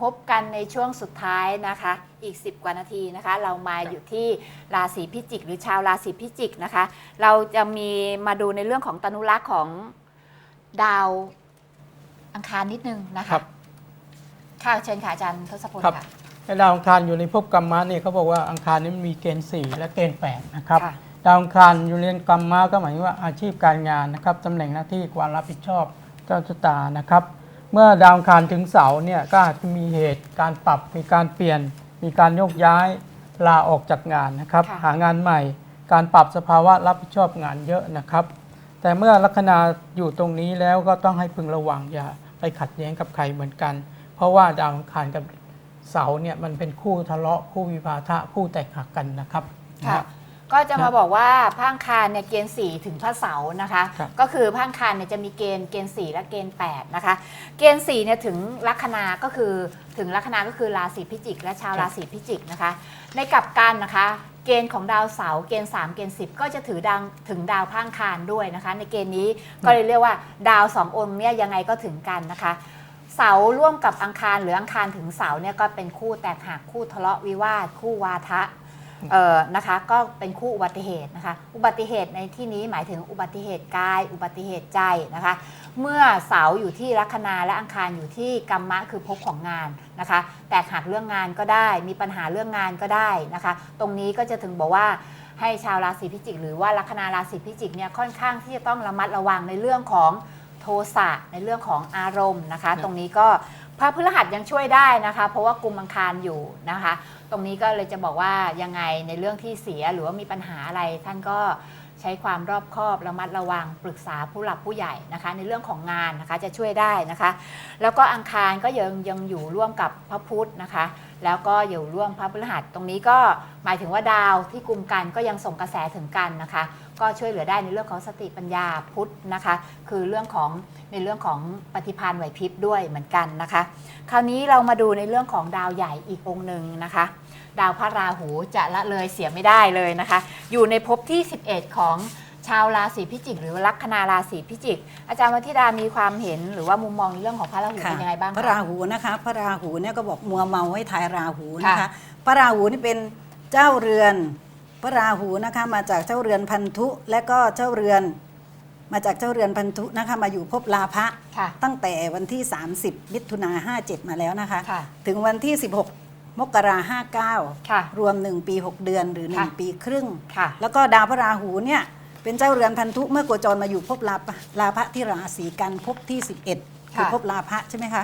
พบกันในช่วงสุดท้ายนะคะ อีก 10 กว่านาทีนะคะ เรามาอยู่ที่ราศีพิจิก หรือชาวราศีพิจิกนะคะ เราจะมีมาดูในเรื่องของตนุรักษ์ของดาวอังคารนิดนึงนะครัคะบ ค่ะเชิญค่ะอาจารย์ทศพลครับค่ะไอ้ดาวอังคารอยู่ในภพกรรมะเนี่ยเขาบอกว่าอังคารนี่มันมีเกณฑ์สี่และเกณฑ์แปดนะครับค่ะ ดาวอังคารอยู่ในกรรมะก็หมายถึงว่าอาชีพการงานนะครับตำแหน่งหน้าที่ความรับผิดชอบเจ้าชะตานะครับ เมื่อดาวอังคารถึงเสาร์เนี่ยก็อาจจะมีเหตุการปรับมีการเปลี่ยน มีการโยกย้ายลาออกจากงานนะครับ ค่ะ หางานใหม่ การปรับสภาวะรับผิดชอบงานเยอะนะครับ แต่เมื่อลัคนาอยู่ตรงนี้แล้วก็ต้องให้พึงระวังอย่าไปขัดแย้งกับใครเหมือนกัน เพราะว่าดาวอังคารกับเสาร์เนี่ยมันเป็นคู่ทะเลาะคู่วิวาทะคู่แตกหักกันนะครับค่ะนะ ก็จะมาครับบอกว่าพระอังคารเนี่ยเกณฑ์4ถึงพระเสาร์นะคะ ครับก็คือพระอังคารเนี่ยจะมีเกณฑ์เกณฑ์4และเกณฑ์8นะคะ เกณฑ์4เนี่ยถึงลัคนาก็คือถึงลัคนาก็คือราศีพิจิก และชาวราศีพิจิกนะคะ ในกลับกันนะคะ เกณฑ์ของดาวเสาร์เกณฑ์ 3 เกณฑ์ 10 ก็จะถือดาวถึงดาวพระอังคารด้วยนะคะ ในเกณฑ์นี้ก็เลยเรียกว่าดาวสององค์เนี่ยยังไงก็ถึงกันนะคะ เสาร่วมกับอังคารหรืออังคารถึงเสาเนี่ยก็เป็นคู่แตกหักคู่ทะเลาะวิวาทคู่วาทะ เอ่อนะคะก็เป็นคู่อุบัติเหตุนะคะ อุบัติเหตุในที่นี้หมายถึงอุบัติเหตุกาย อุบัติเหตุใจนะคะ เมื่อเสาอยู่ที่ลัคนาและอังคารอยู่ที่กรรมะคือภพของงานนะคะ แตกหักเรื่องงานก็ได้ มีปัญหาเรื่องงานก็ได้นะคะ ตรงนี้ก็จะถึงบอกว่าให้ชาวราศีพิจิก หรือว่าลัคนาราศีพิจิกเนี่ยค่อนข้างที่จะต้องระมัดระวังในเรื่องของโทสะในเรื่องของอารมณ์นะคะ ตรงนี้ก็ พระพฤหัสยังช่วยได้นะคะ เพราะว่ากุมอังคารอยู่นะคะ ตรงนี้ก็เลยจะบอกว่ายังไงในเรื่องที่เสียหรือว่ามีปัญหาอะไรท่านก็ใช้ความรอบคอบระมัดระวังปรึกษาผู้หลักผู้ใหญ่นะคะ ในเรื่องของงานนะคะจะช่วยได้นะคะ แล้วก็อังคารก็ยังยังอยู่ร่วมกับพระพุธนะคะ แล้วก็อยู่ร่วมพระพฤหัสตรงนี้ก็หมายถึงว่าดาวที่กลุ่มกันก็ยังส่งกระแสถึงกันนะคะ ก็ช่วยเหลือได้ในเรื่องของสติปัญญาพุทธนะคะ คือเรื่องของในเรื่องของปฏิภาณไหวพริบด้วยเหมือนกันนะคะ คราวนี้เรามาดูในเรื่องของดาวใหญ่อีกองค์หนึ่งนะคะ ดาวพระราหูจะละเลยเสียไม่ได้เลยนะคะ อยู่ในภพที่ 11 ของชาวราศีพิจิก หรือลัคนาราศีพิจิก อาจารย์วัฒิดามีความเห็นหรือว่ามุมมองในเรื่องของพระราหูค่ะเป็นยังไงบ้างพระคะราหูนะคะพระราหูเนี่ยก็บอกมัวเมาให้ทายราหูนะคะ ค่ะพระราหูนี่เป็นเจ้าเรือน พระราหูนะคะมาจากเจ้าเรือนพันธุ และก็เจ้าเรือน มาจากเจ้าเรือนพันธุนะคะมาอยู่ภพลาภะค่ะ ตั้งแต่วันที่ 30 มิถุนา57 มาแล้วนะคะ ค่ะถึงวันที่ 16 มกราห้าเก้าค่ะรวม 1 ปี 6 เดือนหรือ ค่ะ 1 ปีครึ่ง ค่ะ แล้วก็ดาวพระราหูเนี่ยเป็นเจ้าเรือนพันธุเมื่อโคจรมาอยู่ภพลาภะลาภะที่ราศีกันภพที่ 11คือค่ะ ภพลาภะใช่ไหมคะ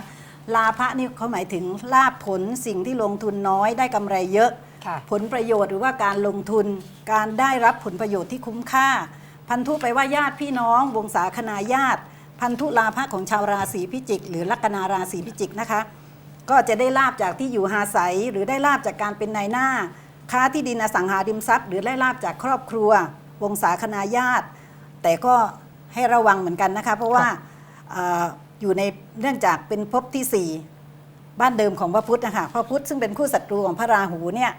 ลาภะนี่เขาหมายถึงลาภผลสิ่งที่ลงทุนน้อยได้กำไรเยอะค่ะ ผลประโยชน์หรือว่าการลงทุน การได้รับผลประโยชน์ที่คุ้มค่า พันธุไปว่าญาติพี่น้อง วงศาคณาญาติ พันธุลาภะของชาวราศีพิจิก หรือลัคนาราศีพิจิกนะคะ ก็จะได้ลาบจากที่อยู่อาศัย หรือได้ลาบจากการเป็นนายหน้า ค้าที่ดินอสังหาริมทรัพย์ หรือได้ลาบจากครอบครัว วงศาคณาญาติ แต่ก็ให้ระวังเหมือนกันนะคะ เพราะว่าเอออยู่ในเนื่องจากเป็นภพที่สี่บ้านเดิมของพระพุทธนะคะพระพุทธซึ่งเป็นคู่ศัตรูของพระราหูเนี่ย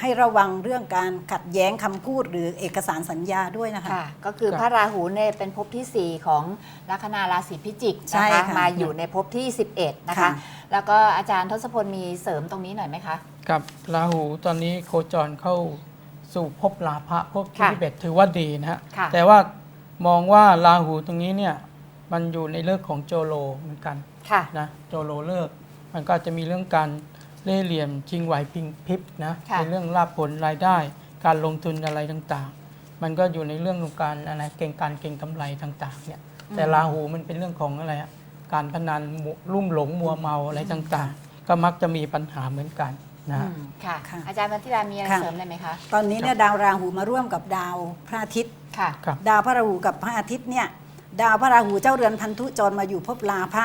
ให้ระวังเรื่องการขัดแย้งคำพูดหรือเอกสารสัญญาด้วยนะคะ ค่ะ ก็คือครับพระราหูเนี่ยเป็นภพที่ 4 ของลัคนาราศีพิจิกใช่นะคะค่ะมาอยู่ในภพที่ 11 นะคะ ค่ะ แล้วก็อาจารย์ทศพลมีเสริมตรงนี้หน่อยไหมคะ กับราหูตอนนี้โคจรเข้าสู่ภพลาภะภพที่ค่ะที่เบ็ดถือว่าดีนะฮะค่ะ แต่ว่ามองว่าราหูตรงนี้เนี่ยมันอยู่ในเลิกของโจโลเหมือนกันค่ะ นะโจโลเลิกมันก็จะมีเรื่องการ เล่ห์เหลี่ยมชิงไหวพิงพริบนะค่ะ ในเรื่องลาภผลรายได้ การลงทุนอะไรต่างๆ มันก็อยู่ในเรื่องของการอะไรเก่งการเก่งกำไรต่างๆเนี่ยแต่ราหูมันเป็นเรื่องของอะไรอะการพนันมัวลุ่มหลงมัวเมาอะไรต่างๆ ก็มักจะมีปัญหาเหมือนกันนะฮะ อืมค่ะ ค่ะอาจารย์วัฒิดามีอะไรค่ะ เสริมอะไรไหมคะ ตอนนี้เนี่ยดาวราหูมาร่วมกับดาวพระอาทิตย์ ค่ะ ครับ ดาวพระราหูกับพระอาทิตย์เนี่ยดาวพระราหูเจ้าเรือนพันธุจรมาอยู่ภพลาภะ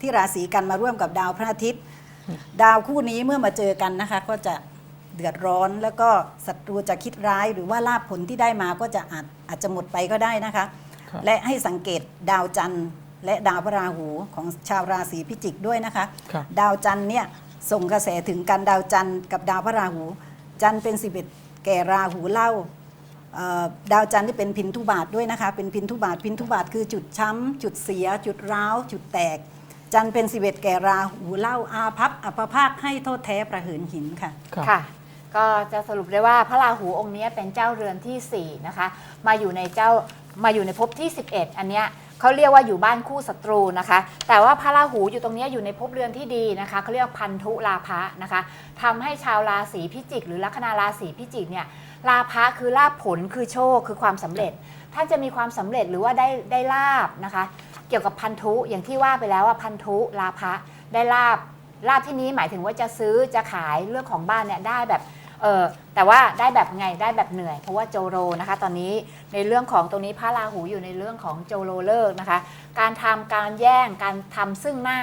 ที่ราศีกันมาร่วมกับดาวพระอาทิตย์ ดาวคู่นี้เมื่อมาเจอกันนะคะ ก็จะเดือดร้อนแล้วก็ศัตรูจะคิดร้ายหรือว่าลาภผลที่ได้มาก็จะอาจอาจจะหมดไปก็ได้นะคะครับและให้สังเกตดาวจันทร์ และดาวพระราหูของชาวราศีพิจิกด้วยนะคะครับดาวจันทร์เนี่ยส่งกระแสถึงกันดาวจันทร์กับดาวพระราหู จันทร์เป็นสิบเอ็ดแก่ราหูเล่าเอ่อดาวจันทร์ที่เป็นพินทุบาทด้วยนะคะ เป็นพินทุบาทพินทุบาทคือจุดช้ำจุดเสีย จุดร้าว จุดแตก จันทร์เป็นสิเวตแก่ราหูเล่าอาพับอัปภาคให้โทษแท้ประหืนหินค่ะ ครับ ค่ะ ก็จะสรุปได้ว่าพระราหูองค์นี้เป็นเจ้าเรือนทีสี่ 4 นะคะ มาอยู่ในเจ้ามาอยู่ในภพที่ 11 อันเนี้ยเขาเรียกว่าอยู่บ้านคู่ศัตรูนะคะ แต่ว่าพระราหูอยู่ตรงเนี้ยอยู่ในภพเรือนที่ดีนะคะเขาเรียกว่าพันธุลาภะนะคะทำให้ชาวราศีพิจิก หรือลัคนาราศีพิจิกเนี่ยลาภะคือลาภผลคือโชคคือความสำเร็จ ท่านจะมีความสำเร็จหรือว่าได้ได้ลาบนะคะ เกี่ยวกับพันธุอย่างที่ว่าไปแล้วว่าพันธุลาภะได้ลาบลาบที่นี้หมายถึงว่าจะซื้อจะขายเรื่องของบ้านเนี่ยได้แบบเออแต่ว่าได้แบบไงได้แบบเหนื่อย เพราะว่าโจโรนะคะ ตอนนี้ในเรื่องของตรงนี้พระราหูอยู่ในเรื่องของโจโรเลิกนะคะ การทำการแย่งการทำซึ่งหน้า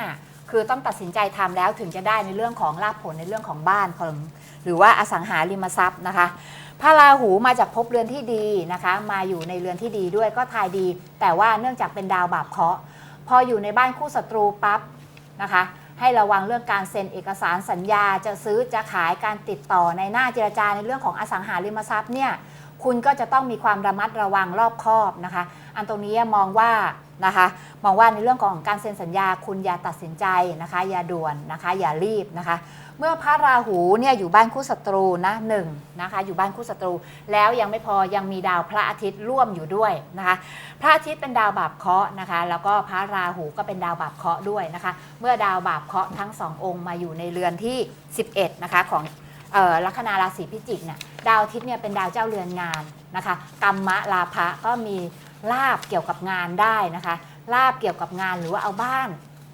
คือต้องตัดสินใจทำแล้วถึงจะได้ในเรื่องของลาภผลในเรื่องของบ้านของหรือว่าอสังหาริมทรัพย์นะคะ พระราหูมาจากภพเรือนที่ดีนะคะ มาอยู่ในเรือนที่ดีด้วยก็ทายดี แต่ว่าเนื่องจากเป็นดาวบาปเคราะห์พออยู่ในบ้านคู่ศัตรูปั๊บนะคะ ให้ระวังเรื่องการเซ็นเอกสารสัญญาจะซื้อจะขายการติดต่อในหน้าเจรจาในเรื่องของอสังหาริมทรัพย์เนี่ยคุณก็จะต้องมีความระมัดระวังรอบคอบนะคะ อันตรงนี้มองว่านะคะมองว่าในเรื่องของการเซ็นสัญญาคุณอย่าตัดสินใจนะคะอย่าด่วนนะคะอย่ารีบนะคะ เมื่อพระราหูเนี่ยอยู่บ้านคู่ศัตรูนะหนึ่งนะคะอยู่บ้านคู่ศัตรู แล้วยังไม่พอยังมีดาวพระอาทิตย์ร่วมอยู่ด้วยนะคะพระอาทิตย์เป็นดาวบาปเคราะห์นะคะ แล้วก็พระราหูก็เป็นดาวบาปเคราะห์ด้วยนะคะ เมื่อดาวบาปเคราะห์ทั้งสององค์มาอยู่ในเรือนที่ 11นะคะของลัคนาราศีพิจิกเนี่ยดาวอาทิตย์เนี่ยเป็นดาวเจ้าเรือนงานนะคะกรรมะลาภะก็มี ลาบเกี่ยวกับงานได้นะคะ ลาบเกี่ยวกับงานหรือว่าเอาบ้าน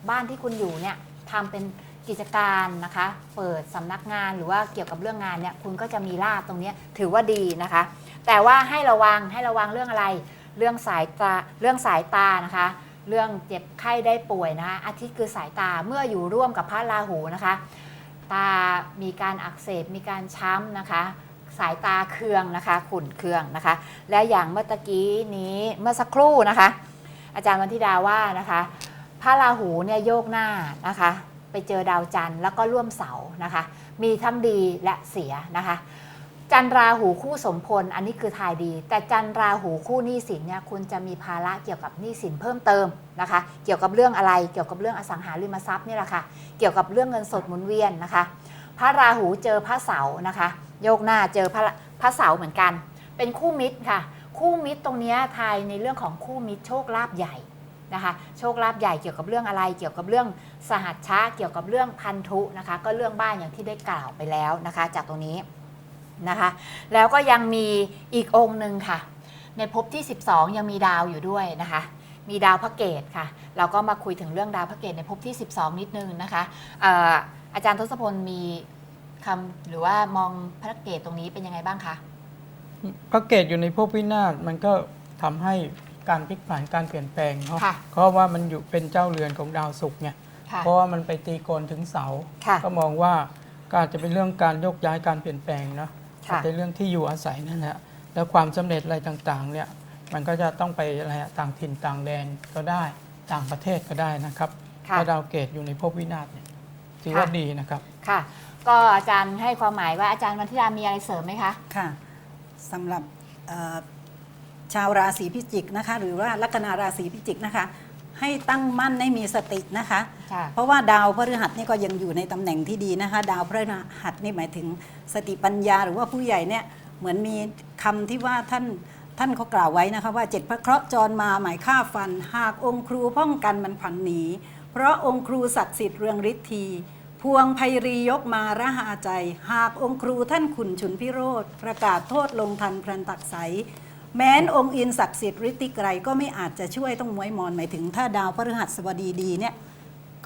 บ้านที่คุณอยู่เนี่ยทำเป็นกิจการนะคะ เปิดสำนักงานหรือว่าเกี่ยวกับเรื่องงานเนี่ยคุณก็จะมีลาบตรงนี้ถือว่าดีนะคะ แต่ว่าให้ระวังให้ระวังเรื่องอะไร เรื่องสายตาเรื่องสายตานะคะ เรื่องเจ็บไข้ได้ป่วยนะคะอาทิตย์คือสายตาเมื่ออยู่ร่วมกับพระราหูนะคะ ตามีการอักเสบมีการช้ำนะคะ สายตาเคืองนะคะขุ่นเคืองนะคะ และอย่างเมื่อตะกี้นี้เมื่อสักครู่นะคะ อาจารย์วันธิดาว่านะคะพระราหูเนี่ยโยกหน้านะคะ ไปเจอดาวจันทร์แล้วก็ร่วมเสานะคะ มีทั้งดีและเสียนะคะ จันทร์ราหูคู่สมพลอันนี้คือทายดี แต่จันทร์ราหูคู่หนี้สินเนี่ยคุณจะมีภาระเกี่ยวกับหนี้สินเพิ่มเติมนะคะ เกี่ยวกับเรื่องอะไรเกี่ยวกับเรื่องอสังหาริมทรัพย์นี่แหละค่ะเกี่ยวกับเรื่องเงินสดหมุนเวียนนะคะ พระราหูเจอพระเสานะคะ โยกหน้าเจอพระพระเสาเหมือนกัน เป็นคู่มิตรค่ะ คู่มิตรตรงนี้ยทายในเรื่องของคู่มิตรโชคลาภใหญ่นะคะโชคลาภใหญ่เกี่ยวกับเรื่องอะไร เกี่ยวกับเรื่องสหัชชะเกี่ยวกับเรื่องพันธุนะคะ ก็เรื่องบ้านอย่างที่ได้กล่าวไปแล้วนะคะ จากตรงนี้นะคะ แล้วก็ยังมีอีกองค์หนึ่งค่ะ ในภพที่ 12 ยังมีดาวอยู่ด้วยนะคะ มีดาวพระเกตค่ะ เราก็มาคุยถึงเรื่องดาวพระเกตในภพที่ 12 นิดนึงนะคะอออาจารย์ทศพลมี คำหรือว่ามองพระเกตตรงนี้เป็นยังไงบ้างคะพระเกตอยู่ในภพวินาศมันก็ทำให้การพลิกผันการเปลี่ยนแปลงเนาะค่ะเพราะว่ามันอยู่เป็นเจ้าเรือนของดาวศุกร์เนี่ยค่ะเพราะว่ามันไปตีโกนถึงเสาค่ะก็มองว่าก็อาจจะเป็นเรื่องการโยกย้ายการเปลี่ยนแปลงเนาะค่ะอาจจะเรื่องที่อยู่อาศัยนั่นแหละแล้วความสำเร็จอะไรต่างๆเนี่ยมันก็จะต้องไปอะไรอะต่างถิ่นต่างแดนก็ได้ต่างประเทศก็ได้นะครับค่ะถ้าดาวเกตอยู่ในภพวินาศเนี่ยถือว่าค่ะดีนะครับค่ะ ก็อาจารย์ให้ความหมายว่าอาจารย์วันธิดามีอะไรเสริมไหมคะ ค่ะสำหรับเอ่อชาวราศีพิจิกนะคะ หรือว่าลัคนาราศีพิจิกนะคะ ให้ตั้งมั่นให้มีสตินะคะ ค่ะ เพราะว่าดาวพฤหัสนี่ก็ยังอยู่ในตำแหน่งที่ดีนะคะ ดาวพฤหัสนี่หมายถึงสติปัญญาหรือว่าผู้ใหญ่เนี่ยเหมือนมีคำที่ว่าท่านท่านเขากล่าวไว้นะคะว่าเจ็ดพระเคราะห์จรมาหมายฆ่าฟัน หากองค์ครูป้องกันมันผันหนี เพราะองค์ครูศักดิ์สิทธิ์เรืองฤทธี พวงไพรียกมาระหาใจ หากองค์ครูท่านขุนฉุนพิโรธ ประกาศโทษลงทันพรันตักใส แม้นองค์อินศักดิ์สิทธิ์ฤทธิไกรก็ไม่อาจจะช่วยต้องมวยมอนหมายถึง ถ้าดาวพฤหัสบดีดีเนี่ย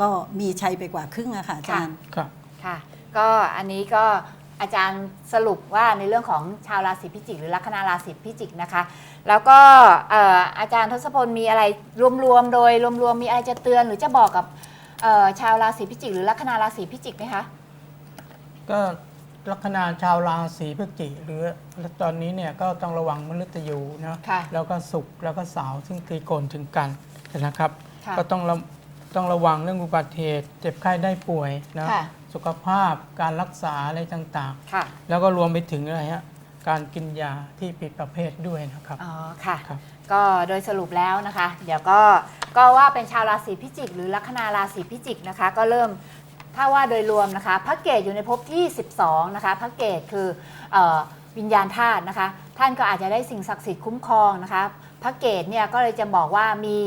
ก็มีชัยไปกว่าครึ่งอะค่ะอาจารย์ ครับ ค่ะก็อันนี้ก็อาจารย์สรุปว่าในเรื่องของชาวราศีพิจิก หรือลัคนาราศีพิจิกนะคะ แล้วก็เอ่ออาจารย์ทศพลมีอะไรรวมๆโดยรวมๆมีอะไรจะเตือนหรือจะบอกกับ เอ่อชาวราศีพิจิก หรือลัคนาราศีพิจิกไหมคะ ก็ลัคนาชาวราศีพฤศจิกหรือตอนนี้เนี่ยก็ต้องระวังมฤตยูนะค่ะแล้วก็สุกร์แล้วก็เสาวซึ่งตีโกนถึงกันนะครับ ค่ะ ก็ต้องระต้องระวังเรื่องอุบัติเหตุ เจ็บไข้ได้ป่วยนะค่ะ สุขภาพการรักษาอะไรต่างค่ะ ๆ แล้วก็รวมไปถึงอะไรฮะการกินยาที่ผิดประเภทด้วยนะครับ อ๋อ ค่ะ ครับ ก็โดยสรุปแล้วนะคะ เดี๋ยวก็ก็ว่าเป็นชาวราศีพิจิก หรือลัคนาราศีพิจิกนะคะ ก็เริ่มถ้าว่าโดยรวมนะคะพระเกตอยู่ในภพที่ 12 นะคะพระเกตคืออวิญญาณธาตุนะคะ ท่านก็อาจจะได้สิ่งศักดิ์สิทธิ์คุ้มครองนะคะ พระเกตเนี่ยก็เลยจะบอกว่ามี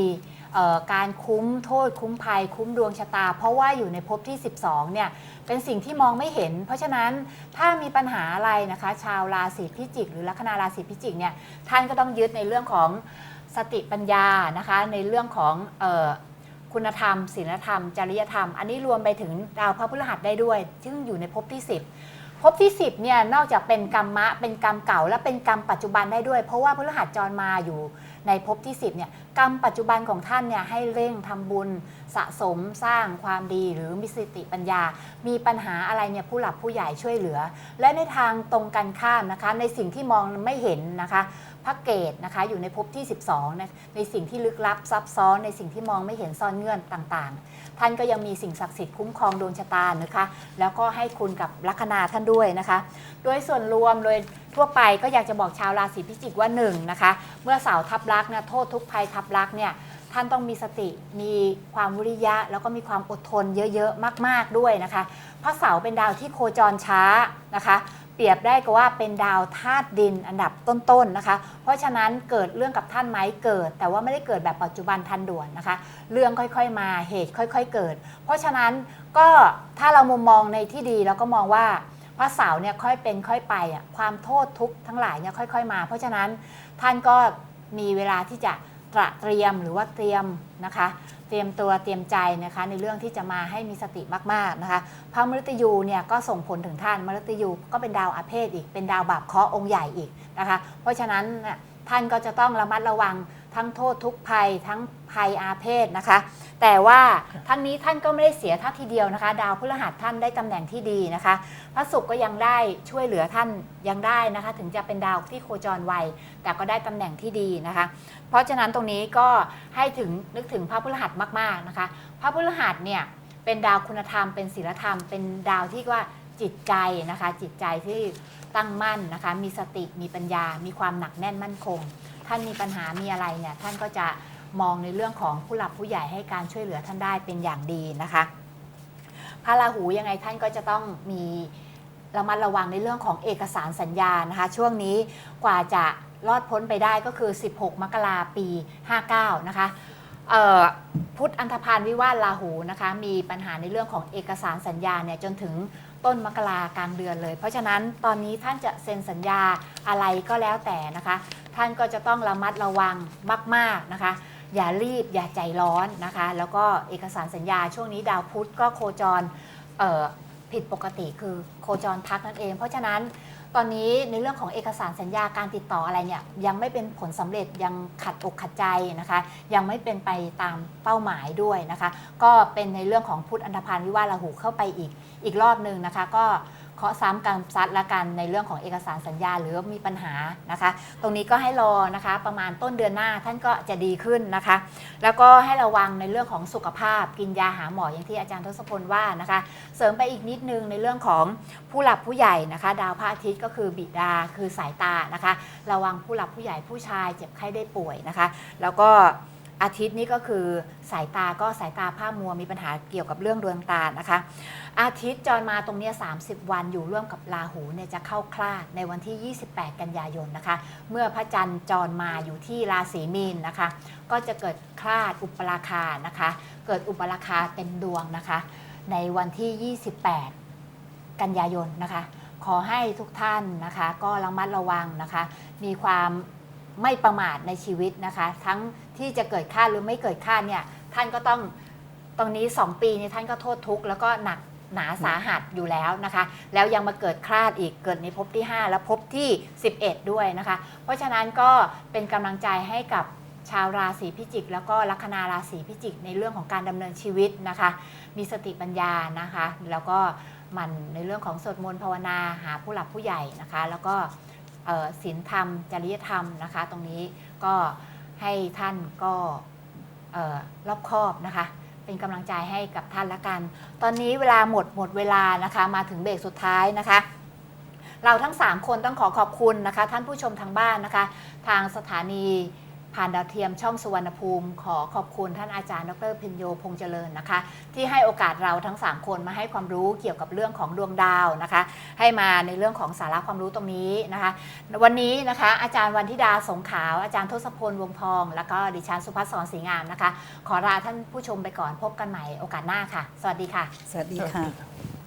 การคุ้มโทษคุ้มภัย คุ้มดวงชะตา เพราะว่าอยู่ในภพที่ 12เนี่ยเป็นสิ่งที่มองไม่เห็น เพราะฉะนั้นถ้ามีปัญหาอะไรนะคะ ชาวราศีพิจิก หรือลัคนาราศีพิจิกเนี่ยท่านก็ต้องยึดในเรื่องของสติปัญญานะคะ ในเรื่องของออคุณธรรมศีลธรรม จริยธรรม อันนี้รวมไปถึงดาวพระพฤหัสได้ด้วย ซึ่งอยู่ในภพที่ 10ภพที่ 10เนี่ยนอกจากเป็นกรรมะเป็นกรรมเก่า และเป็นกรรมปัจจุบันได้ด้วย เพราะว่าพฤหัสจรมาอยู่ในภพที่ 10เนี่ย กรรมปัจจุบันของท่านเนี่ยให้เร่งทำบุญสะสมสร้างความดีหรือมีสติปัญญา มีปัญหาอะไรเนี่ยผู้หลักผู้ใหญ่ช่วยเหลือ และในทางตรงกันข้ามนะคะ ในสิ่งที่มองไม่เห็นนะคะพระเกตนะคะอยู่ในภพที่ 12นะในสิ่งที่ลึกลับซับซ้อนในสิ่งที่มองไม่เห็นซ่อนเงื่อนต่างๆ ท่านก็ยังมีสิ่งศักดิ์สิทธิ์คุ้มครองดวงชะตานะคะ แล้วก็ให้คุณกับลัคนาท่านด้วยนะคะ โดยส่วนรวมโดยทั่วไปก็อยากจะบอกชาวราศีพิจิกว่าหนึ่งนะคะเมื่อเสาทับลักษณ์เนี่ยโทษทุกภัยทับลักษณ์เนี่ย ท่านต้องมีสติ มีความวิริยะ แล้วก็มีความอดทนเยอะๆ มาก ๆ ด้วยนะคะ เพราะเสาเป็นดาวที่โคจรช้านะคะ เปรียบได้ก็ว่าเป็นดาวธาตุดินอันดับต้นๆนะคะ เพราะฉะนั้นเกิดเรื่องกับท่านไหมเกิด แต่ว่าไม่ได้เกิดแบบปัจจุบันทันด่วนนะคะ เรื่องค่อยๆมาเหตุค่อย ๆ เกิด เพราะฉะนั้นก็ถ้าเรามุมมองในที่ดีเราก็มองว่าพระเสาร์เนี่ยค่อยเป็นค่อยไปอะความโทษทุกข์ทั้งหลายเนี่ยค่อย ๆ มา เพราะฉะนั้นท่านก็มีเวลาที่จะ ตระเตรียมหรือว่าเตรียมนะคะ เตรียมตัวเตรียมใจนะคะ ในเรื่องที่จะมาให้มีสติมากๆนะคะพระมฤตยูเนี่ยก็ส่งผลถึงท่านมฤตยูก็เป็นดาวอาเพศอีก เป็นดาวบาปเคราะห์องค์ใหญ่อีกนะคะ เพราะฉะนั้นท่านก็จะต้องระมัดระวังทั้งโทษทุกภัยทั้งภัยอาเพศนะคะ แต่ว่าทั้งนี้ท่านก็ไม่ได้เสียท่าทีเดียวนะคะ ดาวพฤหัสท่านได้ตำแหน่งที่ดีนะคะ พระศุกร์ก็ยังได้ช่วยเหลือท่านยังได้นะคะ ถึงจะเป็นดาวที่โคจรไวแต่ก็ได้ตำแหน่งที่ดีนะคะ เพราะฉะนั้นตรงนี้ก็ให้ถึงนึกถึงพระพฤหัสมากๆนะคะ พระพฤหัสเนี่ยเป็นดาวคุณธรรม เป็นศีลธรรม เป็นดาวที่ว่าจิตใจนะคะ จิตใจที่ตั้งมั่นนะคะ มีสติมีปัญญา มีความหนักแน่นมั่นคง ท่านมีปัญหามีอะไรเนี่ยท่านก็จะมองในเรื่องของผู้หลักผู้ใหญ่ให้การช่วยเหลือท่านได้เป็นอย่างดีนะคะพระราหูยังไงท่านก็จะต้องมีระมัดระวังในเรื่องของเอกสารสัญญานะคะ ช่วงนี้กว่าจะรอดพ้นไปได้ก็คือ 16 มกราปี 59 นะคะพุทธอันธพาลวิวาทราหูนะคะมีปัญหาในเรื่องของเอกสารสัญญาเนี่ยจนถึงต้นมกรากลางเดือนเลย เพราะฉะนั้นตอนนี้ท่านจะเซ็นสัญญาอะไรก็แล้วแต่นะคะ ท่านก็จะต้องระมัดระวังมาก ๆนะคะ อย่ารีบอย่าใจร้อนนะคะ แล้วก็เอกสารสัญญาช่วงนี้ดาวพุธก็โคจรผิดปกติคือโคจรพักนั่นเอง เพราะฉะนั้นตอนนี้ในเรื่องของเอกสารสัญญาการติดต่ออะไรเนี่ยยังไม่เป็นผลสำเร็จยังขัดอกขัดใจนะคะ ยังไม่เป็นไปตามเป้าหมายด้วยนะคะ ก็เป็นในเรื่องของพุทธอันธพาลวิวาทราหูเข้าไปอีกอีกรอบหนึ่งนะคะ ก็ เคาะซ้ำกรรซัดละกันในเรื่องของเอกสารสัญญาหรือมีปัญหานะคะ ตรงนี้ก็ให้รอนะคะประมาณต้นเดือนหน้าท่านก็จะดีขึ้นนะคะ แล้วก็ให้ระวังในเรื่องของสุขภาพ กินยาหาหมออย่างที่อาจารย์ทศพลว่านะคะ เสริมไปอีกนิดนึงในเรื่องของผู้หลักผู้ใหญ่นะคะ ดาวพระอาทิตย์ก็คือบิดาคือสายตานะคะ ระวังผู้หลักผู้ใหญ่ผู้ชาย เจ็บไข้ได้ป่วยนะคะ แล้วก็ อาทิตย์นี้ก็คือสายตาก็สายตาผ้ามัวมีปัญหาเกี่ยวกับเรื่องดวงตานะคะ อาทิตย์จรมาตรงนี้ 30 วันอยู่ร่วมกับราหูเนี่ยจะเข้าคลาดในวันที่ 28 กันยายนนะคะ เมื่อพระจันทร์จรมาอยู่ที่ราศีมีนนะคะ ก็จะเกิดคลาดอุปราคานะคะ เกิดอุปราคาเต็มดวงนะคะ ในวันที่ 28 กันยายนนะคะ ขอให้ทุกท่านนะคะ ก็ระมัดระวังนะคะ มีความไม่ประมาทในชีวิตนะคะ ทั้ง ที่จะเกิดค่าหรือไม่เกิดค่าเนี่ยท่านก็ต้องตรงนี้ 2 ปีนี้ท่านก็โทษทุกข์แล้วก็หนักหนาสาหัสอยู่แล้วนะคะ แล้วยังมาเกิดคลาดอีกเกิดในภพที่ 5 และภพที่ 11 ด้วยนะคะ เพราะฉะนั้นก็เป็นกำลังใจให้กับชาวราศีพิจิก แล้วก็ลัคนาราศีพิจิก ในเรื่องของการดำเนินชีวิตนะคะ มีสติปัญญานะคะ แล้วก็มันในเรื่องของสวดมนต์ภาวนาหาผู้หลักผู้ใหญ่นะคะ แล้วก็ศีลธรรม จริยธรรมนะคะ ตรงนี้ก็ ให้ท่านก็รอบคอบนะคะ เป็นกำลังใจให้กับท่านละกัน ตอนนี้เวลาหมดหมดเวลานะคะมาถึงเบรกสุดท้ายนะคะเราทั้ง 3 คนต้องขอขอบคุณนะคะ ท่านผู้ชมทางบ้านนะคะ ทางสถานี ผ่านดาวเทียมช่องสุวรรณภูมิ ขอขอบคุณท่านอาจารย์ ดรพิญโยพงษ์เจริญนะคะ ที่ให้โอกาสเราทั้ง 3 คนมาให้ความรู้เกี่ยวกับเรื่องของดวงดาวนะคะ ให้มาในเรื่องของสาระความรู้ตรงนี้นะคะ วันนี้นะคะอาจารย์วันธิดาสงขาว อาจารย์ทศพลวงทอง แล้วก็ดิฉันสุภัสสรศรีงามนะคะ ขอลาท่านผู้ชมไปก่อนพบกันใหม่โอกาสหน้าค่ะ สวัสดีค่ะ สวัสดีค่ะ